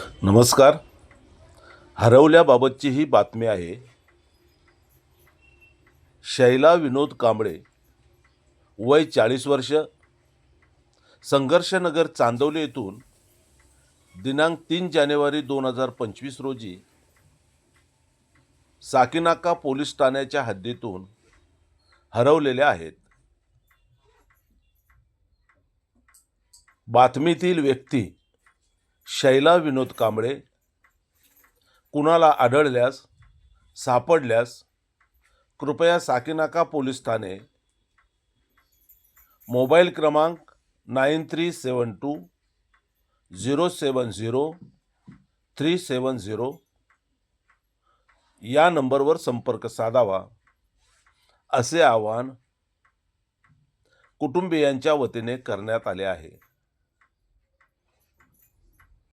नमस्कार. हरवल्याबाबतची ही बातमी आहे. शैला विनोद कांबळे वय चाळीस वर्ष संघर्षनगर चांदवली येथून दिनांक तीन जानेवारी दोन हजार पंचवीस रोजी साकीनाका पोलीस ठाण्याच्या हद्दीतून हरवलेल्या आहेत. बातमीतील व्यक्ती शैला विनोद कांबळे कुणाला आढळल्यास सापडल्यास कृपया साकीनाका पोलीस ठाणे. मोबाईल क्रमांक nine three seven two zero seven zero three seven zero. या नंबरवर संपर्क साधावा असे आवाहन कुटुंबियांच्या वतीने करण्यात आले आहे.